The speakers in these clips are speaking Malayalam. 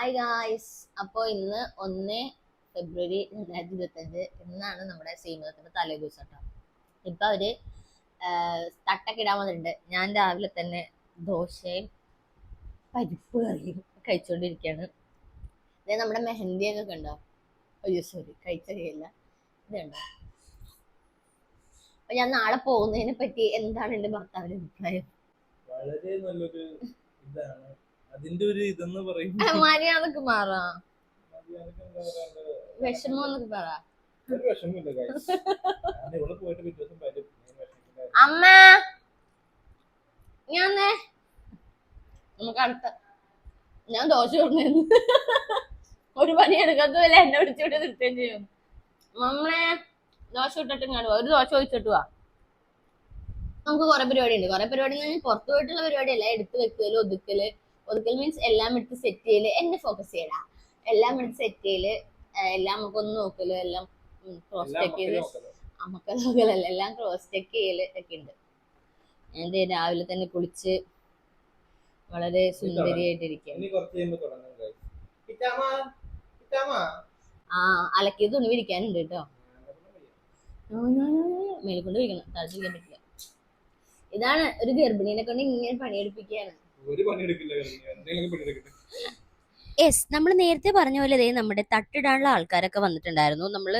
ഹായ് ഗായ്സ് അപ്പോൾ ഇന്ന് ഒന്ന് ഫെബ്രുവരി രണ്ടായിരത്തി ഇരുപത്തഞ്ച് ഇന്നാണ് നമ്മുടെ ശ്രീമതത്തിന്റെ തലേദിവസം കേട്ടോ ഇപ്പൊ അവർ തട്ടക്കിടാൻ വന്നിട്ടുണ്ട്. ഞാൻ രാവിലെ തന്നെ ദോശയും പരിപ്പ് കറിയും കഴിച്ചുകൊണ്ടിരിക്കുകയാണ് ഇത് നമ്മുടെ മെഹന്തിയൊക്കെ കണ്ടോ? അയ്യോ സോറി കഴിച്ചറിയില്ല ഇതുണ്ടോ അപ്പം ഞാൻ നാളെ പോകുന്നതിനെ പറ്റി എന്താണ് എന്റെ ഭർത്താവിന്റെ അഭിപ്രായം? വളരെ നല്ലൊരു ഇതാണ്. അതിന്റെ ഒരു ഇതെന്ന് പറയും മര്യാദയ്ക്ക് മാറാ പറ. അമ്മ! ഞാൻ നമുക്ക് അടുത്ത. ഞാൻ ദോശ പറഞ്ഞു ഒരു പണി എടുക്കത്തുമില്ല എന്നെ വിളിച്ചുകൊണ്ട് നിർത്തുകയും ചെയ്യും. നമ്മളെ ദോശ ഇട്ടിട്ട് കാണുക ഒരു ദോശ ഒഴിച്ചിട്ട് വാ. നമുക്ക് കുറെ പരിപാടി ഉണ്ട് കുറെ പരിപാടി എന്ന് പറഞ്ഞാൽ പുറത്തു പോയിട്ടുള്ള പരിപാടിയല്ല. എടുത്ത് വെക്കൽ ഒതുക്കൽ. ഒതുക്കൽ മീൻസ് എല്ലാം എടുത്ത് സെറ്റ് ചെയ്യൽ എന്നെ ഫോക്കസ് ചെയ്യല. എല്ലാം എടുത്ത് സെറ്റ് ചെയ്യൽ എല്ലാം നമുക്കൊന്ന് നോക്കൽ എല്ലാം ക്രോസ് ചെക്ക് ചെയ്ത് നമുക്ക് നോക്കലല്ല എല്ലാം ക്രോസ് ചെക്ക് ചെയ്യൽ ഒക്കെ ഉണ്ട്. ഞാൻ രാവിലെ തന്നെ കുളിച്ച് വളരെ സുന്ദരിയായിട്ടിരിക്കും. ആ അലക്കിയ തുണി വിരിക്കാനുണ്ട് കേട്ടോ. മേലിക്കൊണ്ട് വിരിക്കണം. തളച്ചിരിക്കാൻ പറ്റില്ല. ഇതാണ് ഒരു ഗർഭിണീനെ കൊണ്ട് ഇങ്ങനെ പണിയെടുപ്പിക്കുകയാണ് ഒരു. എന്തെങ്കിലും യെസ് നമ്മൾ നേരത്തെ പറഞ്ഞ പോലെ ദേ നമ്മുടെ തട്ടിടാനുള്ള ആൾക്കാരൊക്കെ വന്നിട്ടുണ്ടായിരുന്നു. നമ്മൾ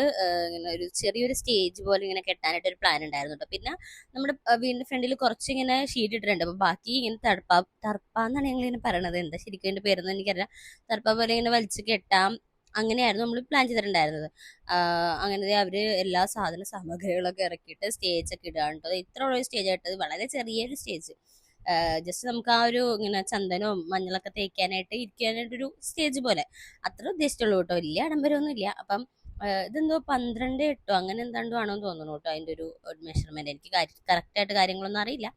ഇങ്ങനെ ഒരു ചെറിയൊരു സ്റ്റേജ് പോലെ ഇങ്ങനെ കെട്ടാനായിട്ട് ഒരു പ്ലാൻ ഉണ്ടായിരുന്നു കേട്ടോ പിന്നെ നമ്മുടെ വീടിന്റെ ഫ്രണ്ടിൽ കുറച്ച് ഇങ്ങനെ ഷീറ്റ് ഇട്ടിട്ടുണ്ട്. അപ്പൊ ബാക്കി ഇങ്ങനെ തർപ്പ തർപ്പ എന്നാണ് ഞങ്ങൾ ഇങ്ങനെ പറയണത്. എന്താ ശരിക്കും അതിന്റെ പേരൊന്നും എനിക്കറിയാം തർപ്പ പോലെ ഇങ്ങനെ വലിച്ച് കെട്ടാം. അങ്ങനെയായിരുന്നു നമ്മൾ പ്ലാൻ ചെയ്തിട്ടുണ്ടായിരുന്നത്. അങ്ങനെ ദേ അവർ എല്ലാ സാധന സാമഗ്രികളൊക്കെ ഇറക്കിയിട്ട് സ്റ്റേജ് ഒക്കെ ഇടാണ് കേട്ടോ ഇത്ര ഉള്ള സ്റ്റേജ് ആയിട്ട്. വളരെ ചെറിയൊരു സ്റ്റേജ് ജസ്റ്റ് നമുക്ക് ആ ഒരു ഇങ്ങനെ ചന്ദനവും മഞ്ഞളൊക്കെ തേക്കാനായിട്ട് ഇരിക്കാനായിട്ടൊരു സ്റ്റേജ് പോലെ. അത്ര ഉദ്ദേശിച്ചുള്ളൂ കേട്ടോ. വലിയ ആഡംബരമൊന്നും ഇല്ല. അപ്പം ഇതെന്തോ പന്ത്രണ്ട് എട്ടോ അങ്ങനെ എന്താണ്ടോ ആണോന്ന് തോന്നുന്നു കേട്ടോ അതിന്റെ ഒരു മെഷർമെന്റ് എനിക്ക് കറക്റ്റ് ആയിട്ട് കാര്യങ്ങളൊന്നും അറിയില്ല.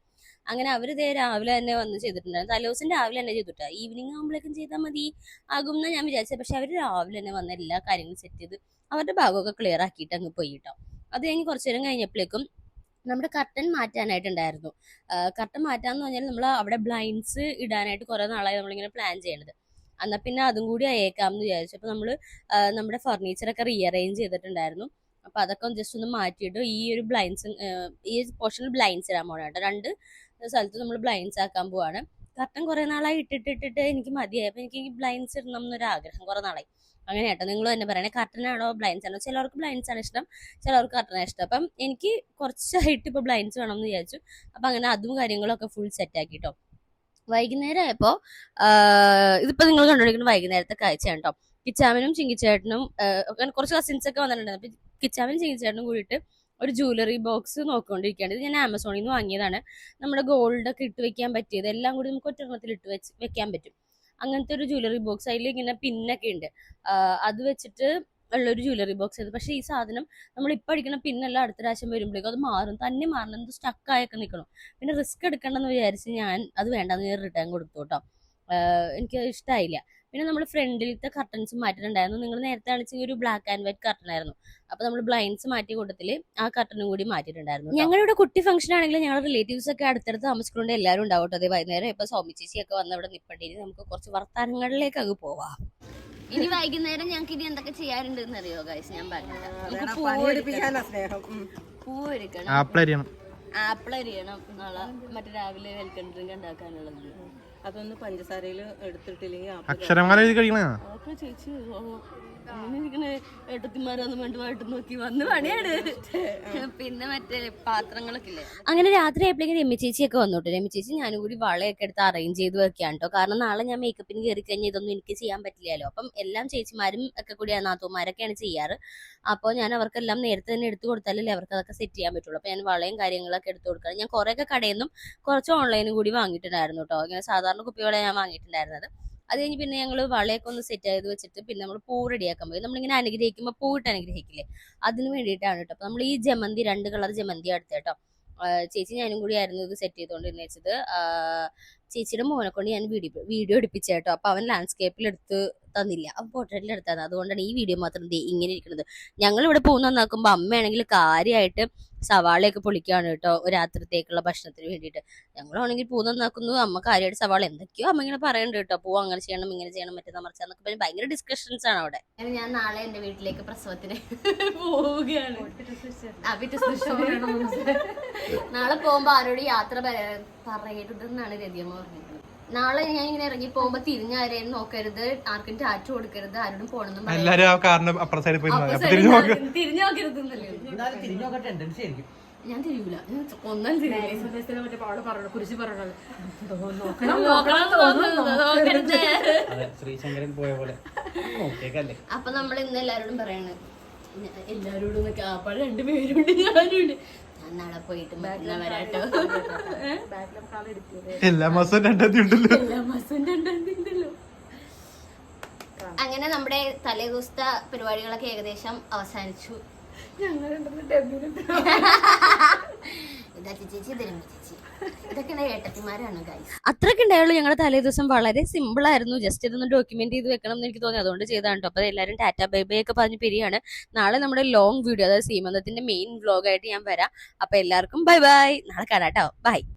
അങ്ങനെ അവർ ഇതേ രാവിലെ തന്നെ വന്ന് ചെയ്തിട്ടുണ്ടായിരുന്നു. തലേദിവസം രാവിലെ തന്നെ ചെയ്തിട്ടാ ഈവനിങ് ആകുമ്പോഴേക്കും ചെയ്താൽ മതി. ആകും എന്നാണ് ഞാൻ വിചാരിച്ചത് പക്ഷെ അവർ രാവിലെ തന്നെ വന്ന് എല്ലാ കാര്യങ്ങളും സെറ്റ് ചെയ്ത് അവരുടെ ഭാഗമൊക്കെ ക്ലിയർ ആക്കിയിട്ട് അങ്ങ് പോയി കേട്ടോ. അത് കഴിഞ്ഞ് കുറച്ചു നേരം കഴിഞ്ഞപ്പോഴേക്കും നമ്മുടെ കർട്ടൻ മാറ്റാനായിട്ടുണ്ടായിരുന്നു. കർട്ടൻ മാറ്റാന്ന് പറഞ്ഞാൽ നമ്മൾ അവിടെ ബ്ലൈൻഡ്സ് ഇടാനായിട്ട് കുറെ നാളായി നമ്മളിങ്ങനെ പ്ലാൻ ചെയ്യണത്. എന്നാൽ പിന്നെ അതും കൂടി അയക്കാം എന്ന് വിചാരിച്ചു അപ്പോൾ നമ്മൾ നമ്മുടെ ഫർണിച്ചറൊക്കെ റീഅറേഞ്ച് ചെയ്തിട്ടുണ്ടായിരുന്നു. അപ്പോൾ അതൊക്കെ ജസ്റ്റ് ഒന്ന് മാറ്റിയിട്ട് ഈ ഒരു ബ്ലൈൻഡ്സ് ഈ പോർഷനിൽ ബ്ലൈൻഡ്സ് ഇടാൻ പോകണം കേട്ടോ. രണ്ട് സ്ഥലത്ത് നമ്മൾ ബ്ലൈൻഡ്സ് ആക്കാൻ പോവാണ്. കർട്ടൻ കുറേ നാളായി ഇട്ടിട്ടിട്ടിട്ട് എനിക്ക് മതിയായി. അപ്പോൾ എനിക്ക് ഈ ബ്ലൈൻഡ്സ് ഇടണം എന്നൊരു ആഗ്രഹം കുറേ നാളായി. അങ്ങനെ കേട്ടോ നിങ്ങൾ തന്നെ പറയണേ. കർട്ടനാണോ ബ്ലൈൻസ് ആണോ? ചിലവർക്ക് ബ്ലൈൻസ് ആണ് ഇഷ്ടം ചിലർക്ക് കർട്ടനാണ് ഇഷ്ടം. അപ്പം എനിക്ക് കുറച്ചായിട്ട് ഇപ്പോൾ ബ്ലൈൻസ് വേണം എന്ന് വിചാരിച്ചു. അപ്പം അങ്ങനെ അതും കാര്യങ്ങളൊക്കെ ഫുൾ സെറ്റ് കേട്ടോ വൈകുന്നേരം ആയപ്പോൾ ഇതിപ്പോൾ നിങ്ങൾ കണ്ടുപിടിക്കുന്ന വൈകുന്നേരത്തെ കാഴ്ചയാണ് കേട്ടോ കിച്ചാമനും ചിങ്കിച്ചേട്ടനും കുറച്ച് കസിൻസ് ഒക്കെ വന്നിട്ടുണ്ടായിരുന്നു. അപ്പം കിച്ചാമനും ചിങ്കിച്ചേട്ടനും കൂടിയിട്ട് ഒരു ജ്വല്ലറി ബോക്സ് നോക്കിക്കൊണ്ടിരിക്കുകയാണ്. ഇത് ഞാൻ ആമസോണിൽ നിന്ന് വാങ്ങിയതാണ്. നമ്മുടെ ഗോൾഡ് ഒക്കെ ഇട്ട് വെക്കാൻ പറ്റിയത്. എല്ലാം കൂടി നമുക്ക് ഒറ്റ ഇട്ട് വെച്ച് വെക്കാൻ പറ്റും. അങ്ങനത്തെ ഒരു ജ്വല്ലറി ബോക്സ് അതിൽ ഇങ്ങനെ പിന്നൊക്കെ ഉണ്ട്. അത് വെച്ചിട്ട് ഉള്ളൊരു ജ്വല്ലറി ബോക്സ് ആയിരുന്നു. പക്ഷേ ഈ സാധനം നമ്മൾ ഇപ്പം അടിക്കണം പിന്നെല്ലാം അടുത്ത പ്രാവശ്യം വരുമ്പോഴേക്കും അത് മാറും. തന്നെ മാറണം. എന്ത് സ്റ്റക്കായൊക്കെ നിൽക്കണം. പിന്നെ റിസ്ക് എടുക്കണ്ടെന്ന് വിചാരിച്ച് ഞാൻ അത് വേണ്ടെന്ന് ഞാൻ റിട്ടേൺ കൊടുത്തു കേട്ടോ. എനിക്ക് ഇഷ്ടമായില്ല പിന്നെ നമ്മൾ ഫ്രണ്ടിലത്തെ കർട്ടൻസ് മാറ്റിയിട്ടുണ്ടായിരുന്നു നിങ്ങൾ നേരത്തെ കാണിച്ച ഒരു ബ്ലാക്ക് ആൻഡ് വൈറ്റ് കർട്ടൻ ആയിരുന്നു. അപ്പൊ നമ്മൾ ബ്ലൈൻഡ്സ് മാറ്റിയ കൂട്ടത്തിൽ ആ കർട്ടനും കൂടി മാറ്റിയിട്ടുണ്ടായിരുന്നു ഞങ്ങളുടെ കുട്ടി ഫംഗ്ഷൻ ആണെങ്കിൽ ഞങ്ങളുടെ റിലേറ്റീവ്സ് ഒക്കെ അടുത്തടുത്ത് താമസിക്കുന്നുണ്ട് എല്ലാവരും ഉണ്ടാവും കേട്ടോ അതേ വൈകുന്നേരം ഇപ്പൊ സ്വാമി ചേച്ചി ഒക്കെ വന്ന് ഇവിടെ നിപ്പണ്ടേരി നമുക്ക് കുറച്ച് വർത്താനങ്ങളിലേക്ക് അങ്ങ് പോവാം. ഇനി വൈകുന്നേരം ഞങ്ങൾക്ക് ഇനി എന്തൊക്കെ ചെയ്യാറുണ്ട് എന്ന് അറിയോ ഗൈസ് ഞാൻ പറഞ്ഞു പണിയെടുപ്പിക്കാനാ സ്നേഹം. പൂ ഒരുക്കണം ആപ്പിൾ അരിയണം. ആപ്പിൾ അരിയണം. നാളെ മറ്റേ രാവിലെ വെൽക്കം ഡ്രിങ്ക് ഉണ്ടാക്കാനുള്ളത്. അതൊന്ന് പഞ്ചസാരയിൽ എടുത്തിട്ടില്ലെങ്കിൽ അക്ഷരമാല എഴുതി കഴിക്കണ? ചേച്ചി. നോക്കി വന്ന് പണിയാണ്. പിന്നെ മറ്റേ പാത്രങ്ങളൊക്കെ ഇല്ലേ? അങ്ങനെ രാത്രി ആയപ്പോഴേക്കും രമ്യ ചേച്ചിയൊക്കെ വന്നോട്ടെ. രമ്യ ചേച്ചി ഞാനും കൂടി വളയൊക്കെ എടുത്ത് അറേഞ്ച് ചെയ്ത് വെക്കാൻ കേട്ടോ കാരണം നാളെ ഞാൻ മേക്കപ്പിന് കയറി കഴിഞ്ഞാൽ ഇതൊന്നും എനിക്ക് ചെയ്യാൻ പറ്റില്ലല്ലോ. അപ്പം എല്ലാം ചേച്ചിമാരും ഒക്കെ കൂടി നാത്തൂമാരൊക്കെയാണ് ചെയ്യാറ്. അപ്പോൾ ഞാൻ അവർക്കെല്ലാം നേരത്തെ തന്നെ എടുത്തു കൊടുത്താലല്ലേ അവർക്ക് അതൊക്കെ സെറ്റ് ചെയ്യാൻ പറ്റുള്ളൂ. അപ്പോൾ ഞാൻ വളയും കാര്യങ്ങളൊക്കെ എടുത്തു കൊടുക്കാറ് ഞാൻ കുറേയൊക്കെ കടയിൽ നിന്നും കുറച്ച് ഓൺലൈനും കൂടി വാങ്ങിയിട്ടുണ്ടായിരുന്നു കേട്ടോ ഇങ്ങനെ സാധാരണ കുപ്പികളെ ഞാൻ വാങ്ങിയിട്ടുണ്ടായിരുന്നത്. അത് കഴിഞ്ഞ് പിന്നെ ഞങ്ങൾ വളയൊക്കെ ഒന്ന് സെറ്റ് ചെയ്ത് വെച്ചിട്ട് പിന്നെ നമ്മൾ പൂ റെഡിയാക്കാൻ പോയി. നമ്മളിങ്ങനെ അനുഗ്രഹിക്കുമ്പോൾ പൂവിട്ട് അനുഗ്രഹിക്കില്ലേ? അതിന് വേണ്ടിയിട്ടാണ് കേട്ടോ അപ്പോൾ നമ്മൾ ഈ ജമന്തി രണ്ട് കളർ ജമന്തി എടുത്ത് കേട്ടോ ചേച്ചി ഞാനും കൂടി ആയിരുന്നു ഇത് സെറ്റ് ചെയ്തുകൊണ്ടിരുന്ന വെച്ചത്. ചേച്ചിയുടെ മോനെ കൊണ്ട് ഞാൻ വീഡിയോ വീഡിയോ എടുപ്പിച്ച കേട്ടോ അപ്പോൾ അവൻ ലാൻഡ്സ്കേപ്പിൽ എടുത്ത് തന്നില്ല. അവൻ പോർട്രേറ്റിൽ എടുത്തത്. അതുകൊണ്ടാണ് ഈ വീഡിയോ മാത്രം ഇങ്ങനെ ഇരിക്കുന്നത്. ഞങ്ങൾ ഇവിടെ പോകുന്ന നന്നാക്കുമ്പോൾ അമ്മയാണെങ്കിൽ കാര്യമായിട്ട് സവാളയൊക്കെ പൊളിക്കുകയാണ് കേട്ടോ രാത്രിത്തേക്കുള്ള ഭക്ഷണത്തിന് വേണ്ടിയിട്ട്. ഞങ്ങളാണെങ്കിൽ പൂ നന്നാക്കുന്നു അമ്മ കാര്യമായിട്ട് സവാള എന്തൊക്കെയോ അമ്മ ഇങ്ങനെ പറയുന്നുണ്ട് കേട്ടോ പൂ അങ്ങനെ ചെയ്യണം ഇങ്ങനെ ചെയ്യണം മറ്റേ മറിച്ചാന്നൊക്കെ പറഞ്ഞ് ഭയങ്കര ഡിസ്കഷൻസ് ആണ് അവിടെ. ഞാൻ നാളെ എന്റെ വീട്ടിലേക്ക് പ്രസവത്തിന് പോവുകയാണ്. നാളെ പോകുമ്പോ ആരോട് യാത്ര പറയ- പറയരുതെന്നാണ് രതിയമ്മ പറഞ്ഞിട്ടുള്ളത് നാളെ ഞാൻ ഇങ്ങനെ ഇറങ്ങി പോകുമ്പോ തിരിഞ്ഞാരെയും നോക്കരുത്. ആർക്കും ടാറ്റു കൊടുക്കരുത്. ആരോടും പോണെന്നും. എല്ലാരും ആ കാറിന്റെ അപ്പുറം സൈഡിൽ പോയി തിരിഞ്ഞു തിരിഞ്ഞു നോക്കരുത് എന്നല്ലേ തിരിഞ്ഞു നോക്കാൻ ടെൻഡൻസി ആയിരിക്കും. ഞാൻ തിരിയൂല. ഒന്നും അപ്പൊ നമ്മൾ ഇന്ന് എല്ലാരോടും പറയണ് എല്ലാരോടും നിക്ക- ആ, അപ്പൊ രണ്ടുപേരുണ്ട് ഞാനുണ്ട്. ഞാൻ നാളെ പോയിട്ട് വരാട്ടോ. എല്ലാ മാസവും രണ്ടാം തീയതി ഉണ്ടല്ലോ. എല്ലാ മാസവും രണ്ടാം തീയതി ഉണ്ടല്ലോ. അങ്ങനെ നമ്മുടെ തലേദിവസത്തെ പരിപാടികളൊക്കെ ഏകദേശം അവസാനിച്ചു. ഇതാ അത്രയൊക്കെ ഞങ്ങളുടെ തലേ ദിവസം വളരെ സിമ്പിൾ ആയിരുന്നു. ജസ്റ്റ് ഇതൊന്ന് ഡോക്യുമെന്റ് ചെയ്ത് വെക്കണം എന്ന് എനിക്ക് തോന്നി. അതുകൊണ്ട് ചെയ്താണ് കേട്ടോ അപ്പൊ എല്ലാവരും ടാറ്റ ബൈ ഒക്കെ പറഞ്ഞ് പിരിയാണ്. നാളെ നമ്മുടെ ലോങ് വീഡിയോ അതായത് സീമന്തത്തിന്റെ മെയിൻ വ്ലോഗ് ആയിട്ട് ഞാൻ വരാം. അപ്പൊ എല്ലാവർക്കും ബൈ ബൈ നാളെ കാണാട്ടോ. ബൈ